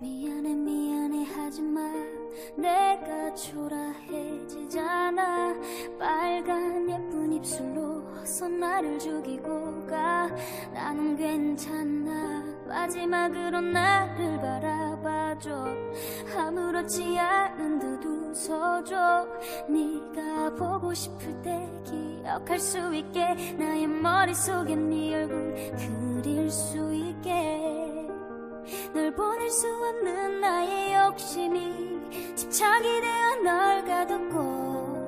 미안해 미안해 하지마 내가 초라해지잖아. 빨간 예쁜 입술로 어서 나를 죽이고 가. 나는 괜찮아. 마지막으로 나를 바라봐줘. 아무렇지 않은 듯 웃어줘. 네가 보고 싶을 때 기억할 수 있게 나의 머릿속에 네 얼굴 그릴 수 있게. 널 보낼 수 없는 나의 욕심이 집착이 되어 널 가뒀고.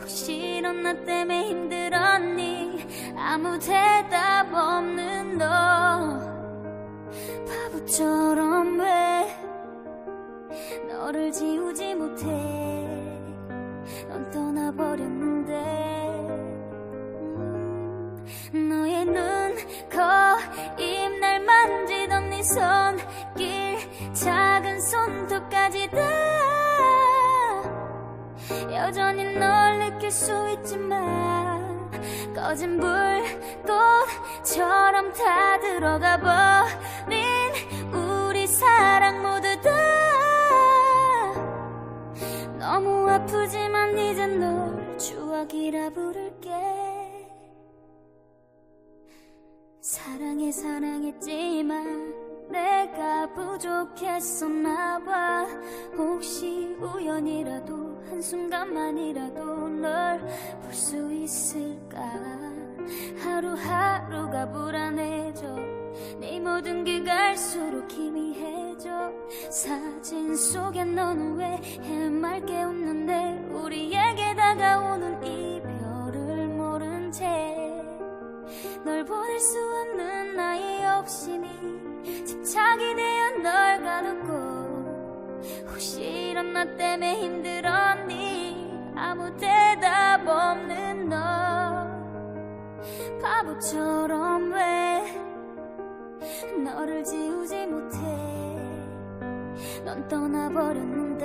혹시 넌 나 때문에 힘들었니? 아무 대답 없는 너. 바보처럼 왜 너를 지우지 못해 넌 떠나버렸는데. 음, 너의 눈, 코, 입 날 만지던 네 손길 작은 손톱까지 다. 여전히 널 느낄 수 있지만 꺼진 불꽃처럼 다 들어가 버린 우리 사랑 모두 다. 너무 아프지만 이제 널 추억이라 부를게. 사랑해 사랑했지만 내가 부족했었나 봐. 혹시 우연이라도 한순간만이라도 널 볼 수 있을까? 하루하루가 불안해져 네 모든 게 갈수록 희미해져. 사진 속에 너는 왜 해맑게 웃는데? 우리에게 다가오는 이별을 모른 채 널 보낼 수 없는 나의 욕심이 집착이 되어 널 가뒀고 혹시 이런 나 때문에 힘들었니? 아무 대답 없는 너. 바보처럼 왜 너를 지우지 못해. 넌 떠나버렸는데.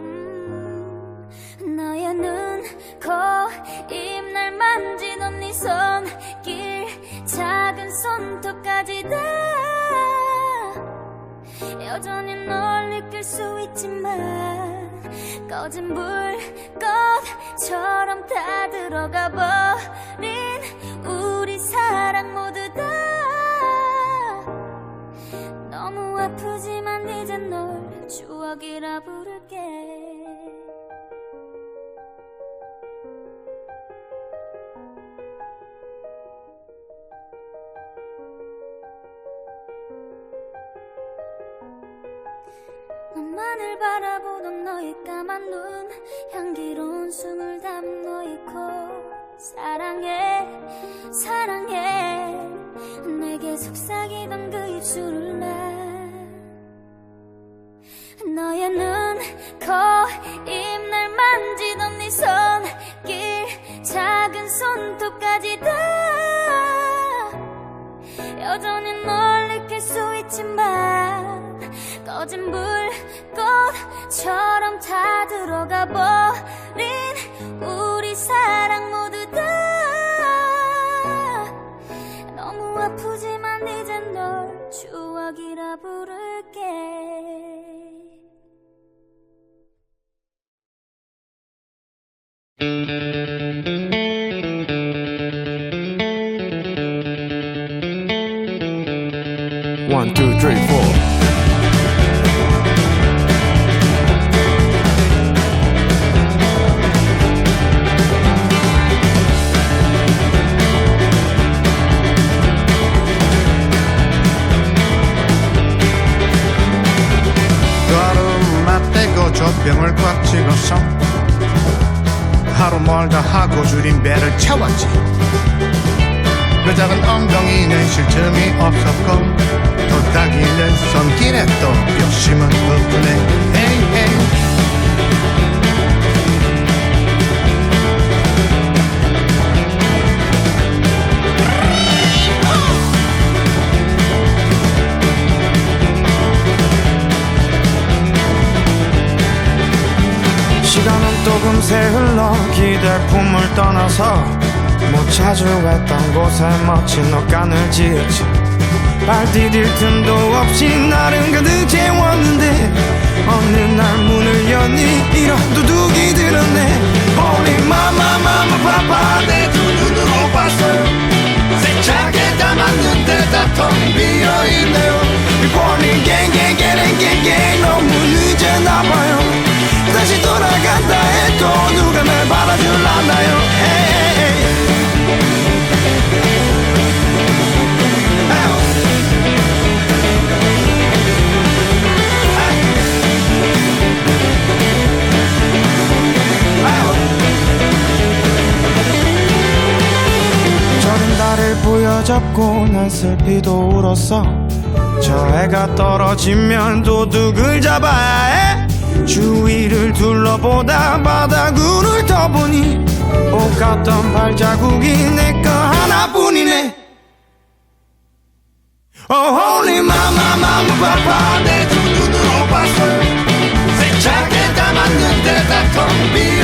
음, 너의 눈, 코, 입 날 만지던 네 손길 작은 손톱까지 다. 여전히 널 느낄 수 있지만 꺼진 불꽃처럼 다 들어가 버린 우리 사랑 모두 널 추억이라 부를게. 너만을 바라보던 너의 까만 눈 향기로운 숨을 담은 너의 코. 사랑해 사랑해. 내게 속삭이던 그 입술을 나 손톱까지 다. 여전히 널 느낄 수 있지만 꺼진 불꽃처럼 다 들어가 버린 우리 사랑 모두 다. 너무 아프지만 이젠 널 추억이라 부를게 One, two, three, four. 젖병을 꽉 찍었어 하루 멀다 하고 줄인 배를 채웠지 그 작은 엉덩이는 쉴 틈이 없었고 또 따기는 손길에 또 욕심은 없네. 헤이 헤이 시간은 또 금세 흘러 기댈 품을 떠나서 못 찾아왔던 곳에 멋진 옷간을 지었지. 발 디딜 틈도 없이 나름 가득 채웠는데 어느 날 문을 여니 이런 두둑이 들었네. Only my mama 내두 눈으로 봤어요 차게 담았는데 다 텅 비어있네요. Morning gang 너무 늦었나봐요. 다시 돌아간다 해도 누가 날 받아줄라나요. Hey. 잡고 난 슬피도 울었어. 저 애가 떨어지면 도둑을 잡아야 해. 주위를 둘러보다 바닥으로 떠보니 못 갔던 발자국이 내 거 하나뿐이네. Oh holy mama mama papa 내 두 눈으로 봤어. 세차게 담았는데 다 텅비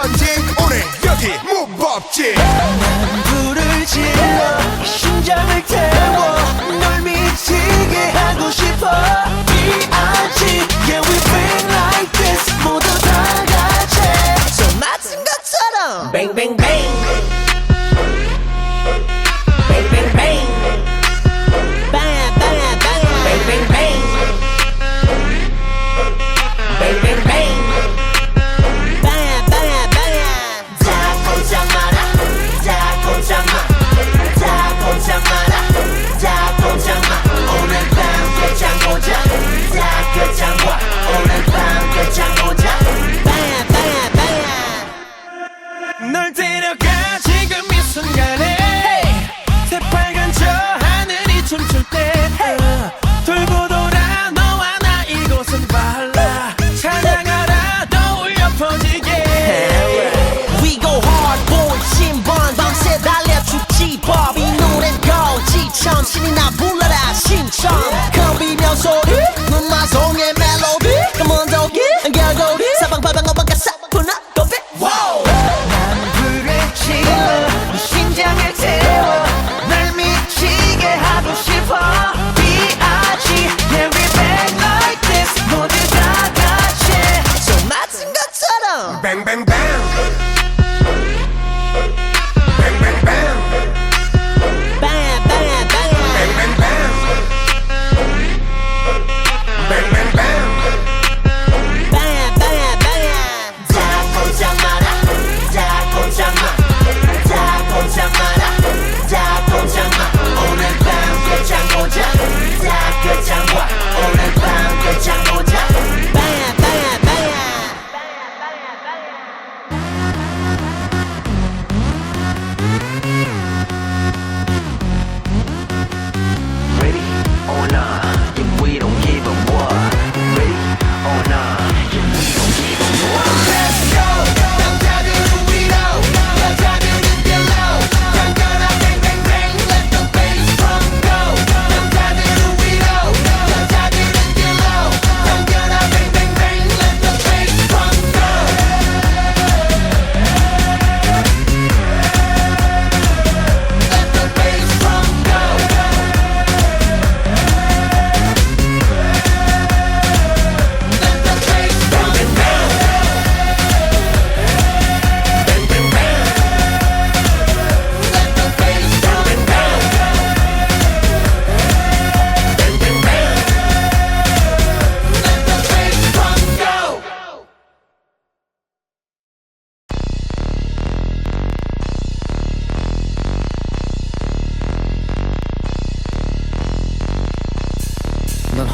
천지 오늘 여기 무법지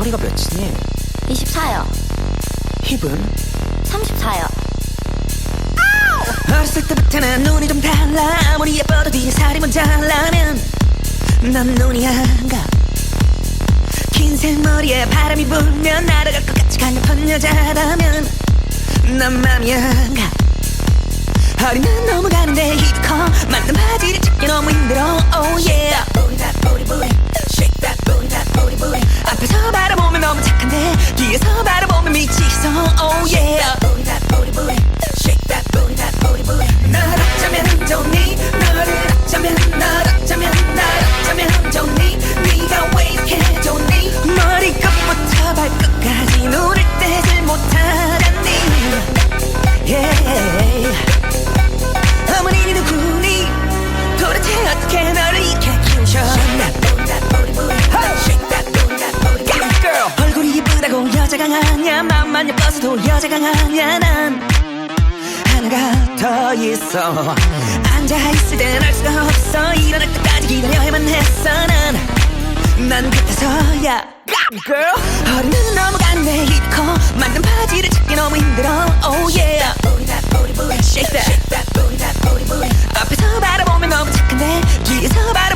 허리가 몇이니? 24요. 힙은? 34요. 어렸을 때부터 난 눈이 좀 달라 아무리 예뻐도 뒤에 살이 모자라면 넌 눈이 안가 긴 생머리에 바람이 불면 날아갈 것 같이 강력한 여자라면 넌 맘이 안가 허리는 넘어가는데 힙커 맞 예쁘다고 여자가 아니야. 맘만 예뻐서도 여자가 아니야. 난 하나가 더 있어. 앉아있을 땐 알 수가 없어. 일어날 때까지 기다려야만 했어. 난 난 그때서야. Girl 허리는 넘어가는데 이코 만든 바지를 찾기 너무 힘들어. Oh yeah. Shake that 앞에서 바라보면 너무 착한데 뒤에서 바라